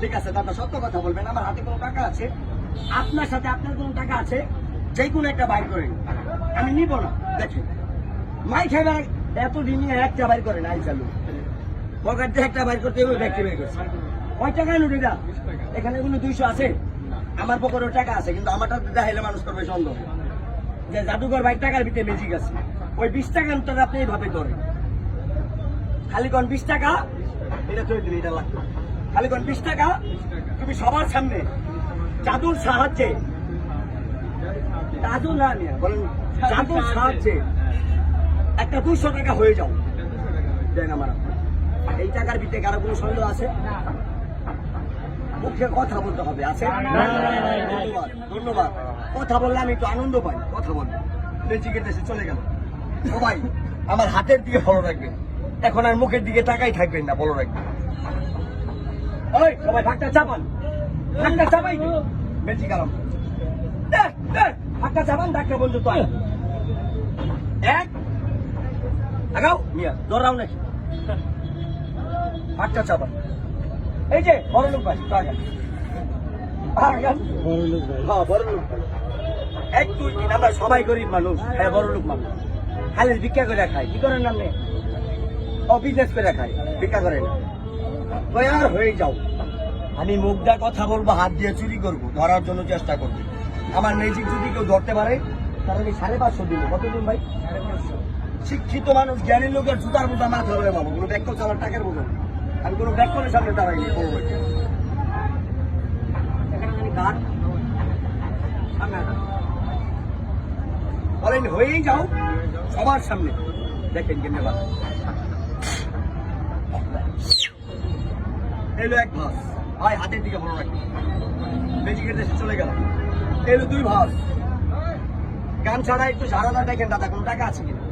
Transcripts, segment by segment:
ঠিক আছে, দাদা, সত্য কথা বলবেন, আমার হাতে কোনো টাকা আছে? আপনার সাথে আপনার কোনো টাকা আছে? যে কোনো একটা বাইর করেন আমি নিব না, দেখেন। মাই খাইবার এত দিন একটা বাইর করেন আই চালু। পকেট দিয়ে একটা বাইর করতে ব্যক্তি বের করছে। কয় টাকা লুটিটা এখানে কোনো দুইশো আছে? আমার পকেটেও টাকা আছে, কিন্তু আমারটা দেখাইলে মানুষ করবে সন্দেহ। যে জাদুঘর ভাই টাকার ভিতরে ম্যাজিক আছে। ওই বিশ টাকা আপনি এইভাবে ধরেন। খালি কোন বিশ টাকা? এটা তুই দিলি এটা লাগবে খালি কোন বিশ টাকা তুমি সবার সামনে জাদুর সাহায্যে। জাদু না নিয়ে বলেন জাদুর সাহায্যে একটা দুশো টাকা হয়ে যাও। দেন আমার এই টাকার ভিতরে কারও কোনো সন্দেহ আছে? মুখে কথা বলতে হবে আছে? ধন্যবাদ ধন্যবাদ। কথা বললে আমি একটু আনন্দ পাই কথা বলব লেচিকের দেশে চলে গেল। সবাই আমার হাতের দিকে ফলো রাখবেন। এখন আর মুখের দিকে তাকাই থাকবেন না ফলো রাখবেন। ওই সবাই ভাগটা চাপান। ভাগটা চাপাই বেঁচে গেলাম। ভাগটা চাপান ডাক্তার বন্ধু তো। এক আগাও মিয়া দৌড়াও নাকি? ভাগটা চাপান। এই যে বড় লোক ভাই তো আগান হ্যাঁ এক দুই তিন আমরা সবাই গরিব মানুষ হ্যাঁ বড় লোক মানুষ। খালি ভিক্ষা করে খাই কি করেন আপনি? ও বিজনেস করে খাই ভিক্ষা করে না। আর হয়ে যাও। আমি মুখটা কথা বলব হাত দিয়ে চুরি করব ধরার জন্য চেষ্টা করব। আমার ম্যাজিক যদি কেউ ধরতে পারে তাহলে আমি সাড়ে পাঁচশো দিব। কত দিন ভাই? শিক্ষিত মানুষ জ্ঞানী লোকের জুতার বোঝা মাথা ধরে পাবো। কোনো ব্যাগ করছে আমার টাকার বোঝা? আমি কোনো ব্যাগ করে সামনে দাঁড়াইনি। বলেন হয়েই যাও। সবার সামনে। দেখেন কেমনে এলো এক ভাস ভাই হাতের দিকে ভালো রাখি। বেজিকের দেশে চলে গেল এলো দুই ভাস গান ছাড়া একটু সারাদা দেখেন দাদা কোনো টাকা আছে কিনা?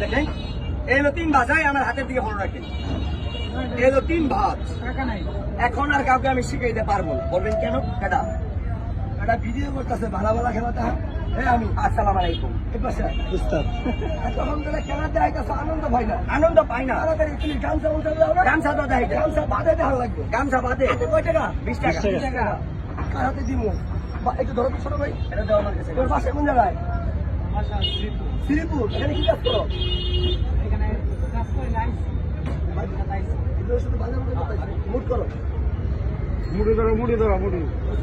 দেখেন এলো তিন ভাস এই আমার হাতের দিকে ভালো রাখেন এলো তিন ভাস এখন আর কাউকে আমি শিখাইতে পারব না। বলবেন কেন? এটা এটা ভিডিও করতেছে ভালো ভালো খেলাতে হ্যাঁ আমি। আসসালাম আলাইকুম। এই পাশে। আয়। তখন তাহলে খেলা দেয় কাছে আনন্দ পাই না। আনন্দ পাই না। তাড়াতাড়ি তুমি গামছা উঠে দাও না। গামছা তো দেয় গামছা বাদে দেওয়া লাগবে। গামছা বাদে। কয় টাকা? বিশ টাকা বিশ টাকা। কার হাতে দিব? একটু ধরো তো ছোট ভাই। এটা দেওয়া আমার কাছে তোর পাশে কোন জায়গায়? শ্রীপুর। এখানে কি কাজ করো? এগুলো শুধু বাজার মধ্যে কোথায়? করো। মুড়ি ধরো মুড়ি ধরো মুড়ি। বুঝছ?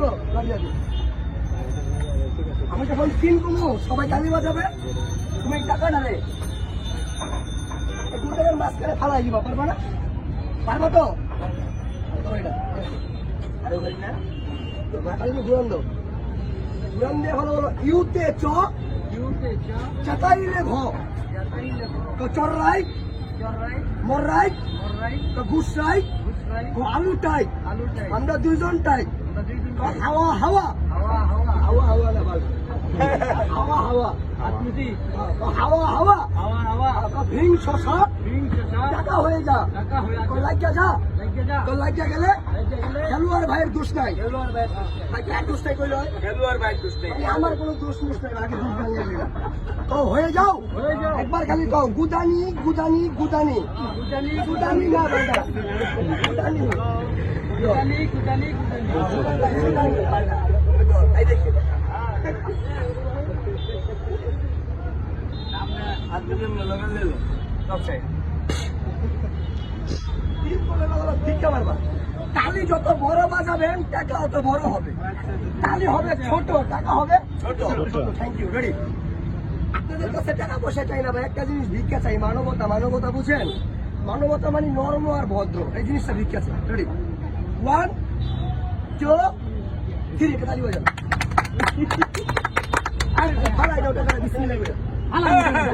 আমি যখন তিন কমো সবাই গালি বাজাবে। তুমি টাকা না রে। মাঝখানে ফালাই দিবা পারবা না? পারবা তো? ধরো এটা। আরে ভাই না। তো মাথায় তুমি ঘুরান দাও। ঘুরান দিয়ে ভালো বলো ইউতে চ। চাতাইলে ঘ। তো চর রাইট মর রাইট তো ঘুষ রাইট আলু টাইট আমরা দুইজন টাইট হাওয়া হাওয়া। হাওয়া হাওয়া। হাওয়া হাওয়া। তো হাওয়া হাওয়া? তো ভিং শশা। টাকা হয়ে যা। তো লাগিয়া যা। তো লাগিয়া গেলে খেলোয়াড় ভাইয়ের দোষ নাই। কার দোষ নাই। কইল। আমি আমার কোনো দোষ মুষ নাই আগে দোষ দিলাম। তো হয়ে যাও। একবার খালি কও গুদানি গুদানি গুদানি। গুদানি না বেটা গুদানি। এই দেখি। তালি যত বড় বাজাবেন টাকা অত বড় হবে। তালি হবে ছোট টাকা হবে ছোট। থ্যাংক ইউ রেডি আপনাদের কাছে টাকা পয়সা চাই না ভাই একটা জিনিস ভিক্ষা চাই মানবতা। মানবতা বুঝেন? মানবতা মানে নর্ম আর ভদ্র এই জিনিসটা ভিক্ষা চাই। রেডি ওয়ান টু থ্রি এটা তালি বাজান আরে ফালাই দাও টাকা বিসমিল্লাহ করে ফালাই দাও,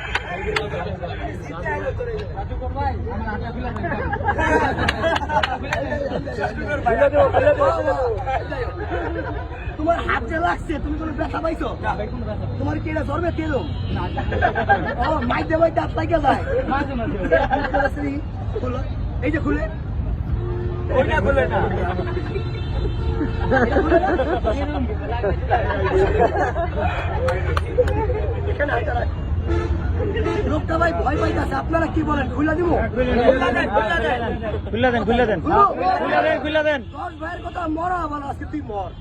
তোমার হাত যে লাগছে তুমি কোনো ব্যথা পাইছো? তোমার কি এটা জ্বরবে তেল ও মাইতে মাইতে হাত লাগে যায়। এই যে খুলে। ওইটা খুলে না। এখানে হাইটা রাখ। লোকটা ভাই ভয় পাইতেছে আপনারা কি বলেন? খুলে দিব? খুলে দেন খুলে দেন খুলে দেন। খুলে দেন। দশ ভাইয়ের কথা মরা বলো আজকে তুই মর।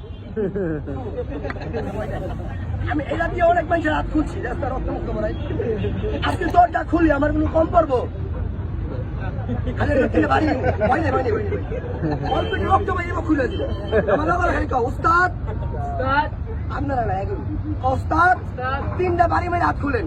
আমি এটা দিয়ে অনেক মানুষের হাত খুলছি রাস্তা রক্ত করাই আজকে দরজা খুলি আমার কোনো কম পড়ব। আপনারা তিনটা বাড়ি মেরে হাত খুলেন।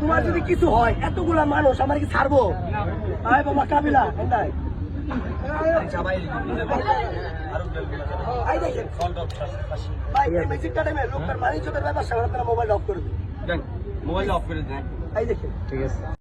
তোমার যদি কিছু হয় এতগুলা মানুষ আমার কি ছাড়বো? আয় বাবা কাবিলা দিন মোবাইল অফ করে দেন ঠিক আছে।